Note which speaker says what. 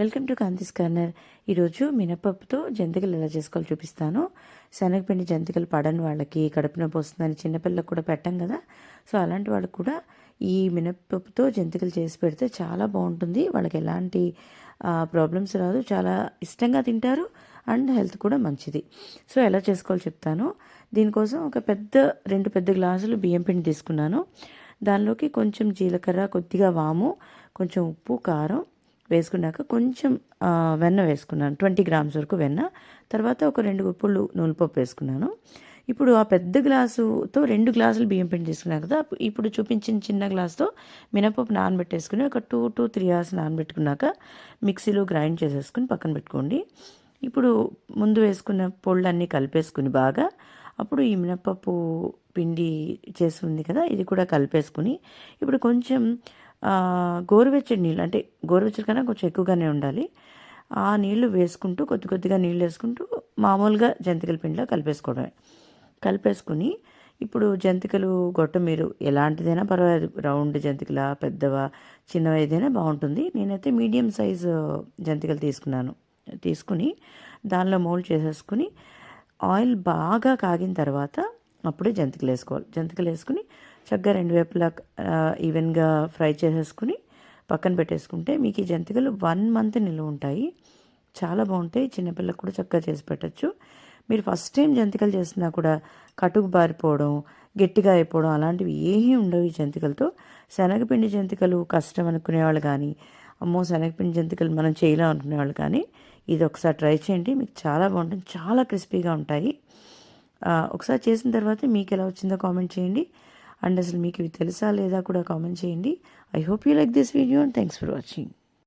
Speaker 1: Welcome to కాంతిస్ corner. ఈరోజు మినపప్పుతో జంతికలు ఎలా చేసుకోవాలో చూపిస్తాను. శనగపిండి జంతికలు పడని వాళ్ళకి కడుపు నొప్పి వస్తుందని చిన్నపిల్లలకు కూడా పెట్టం కదా. సో అలాంటి వాళ్ళకి కూడా ఈ మినపప్పుతో జంతికలు చేసి పెడితే చాలా బాగుంటుంది. వాళ్ళకి ఎలాంటి ప్రాబ్లమ్స్ రాదు. చాలా ఇష్టంగా తింటారు అండ్ హెల్త్ కూడా మంచిది. సో ఎలా చేసుకోవాలో చెప్తాను. దీనికోసం ఒక పెద్ద రెండు పెద్ద గ్లాసులు బియ్యం పిండి తీసుకున్నాను. దానిలోకి కొంచెం జీలకర్ర కొద్దిగా వాము కొంచెం ఉప్పు కారం వేసుకున్నాక కొంచెం వెన్న వేసుకున్నాను. ట్వంటీ గ్రామ్స్ వరకు వెన్న. తర్వాత ఒక రెండు ఉప్పులు నూనెపప్పు వేసుకున్నాను. ఇప్పుడు ఆ పెద్ద గ్లాసుతో రెండు గ్లాసులు బియ్యం పిండి తీసుకున్నాను కదా. ఇప్పుడు చూపించిన చిన్న గ్లాస్తో మినపప్పు నానబెట్టేసుకుని ఒక టూ టు త్రీ అవర్స్ నానబెట్టుకున్నాక మిక్సీలో గ్రైండ్ చేసేసుకుని పక్కన పెట్టుకోండి. ఇప్పుడు ముందు వేసుకున్న పొళ్ళన్నీ కలిపేసుకుని బాగా అప్పుడు ఈ మినపప్పు పిండి చేసి ఉంది కదా ఇది కూడా కలిపేసుకుని ఇప్పుడు కొంచెం గోరువెచ్చడి నీళ్ళు అంటే గోరువెచ్చడి కన్నా కొంచెం ఎక్కువగానే ఉండాలి. ఆ నీళ్ళు వేసుకుంటూ కొద్ది కొద్దిగా నీళ్ళు వేసుకుంటూ మామూలుగా జంతికల పిండిలో కలిపేసుకోవడమే. కలిపేసుకుని ఇప్పుడు జంతికలు గొట్ట మీరు ఎలాంటిదైనా పర్వాలేదు. రౌండ్ జంతికల పెద్దవా చిన్నవ ఏదైనా బాగుంటుంది. నేనైతే మీడియం సైజు జంతికలు తీసుకున్నాను. తీసుకుని దానిలో మోల్డ్ చేసేసుకుని ఆయిల్ బాగా కాగిన తర్వాత అప్పుడే జంతికలు వేసుకోవాలి. జంతికలు వేసుకుని చక్కగా రెండు వైపులా ఈవెన్గా ఫ్రై చేసేసుకుని పక్కన పెట్టేసుకుంటే మీకు ఈ జంతికలు వన్ మంత్ నిల్వ ఉంటాయి. చాలా బాగుంటాయి. చిన్నపిల్లలకు కూడా చక్కగా చేసి పెట్టచ్చు. మీరు ఫస్ట్ టైం జంతికలు చేసినా కూడా కటుకు బారిపోవడం గట్టిగా అయిపోవడం అలాంటివి ఏమీ ఉండవు ఈ జంతికలతో. శనగపిండి జంతికలు కష్టం అనుకునేవాళ్ళు కానీ అమ్మో శనగపిండి జంతికలు మనం చేయలేం అనుకునేవాళ్ళు కానీ ఇది ఒకసారి ట్రై చేయండి. మీకు చాలా బాగుంటుంది చాలా క్రిస్పీగా ఉంటాయి. ఒకసారి చేసిన తర్వాత మీకు ఎలా వచ్చిందో కామెంట్ చేయండి. అండ్ అసలు మీకు ఇవి తెలుసా లేదా కూడా కామెంట్ చేయండి. I hope you like this video and thanks for watching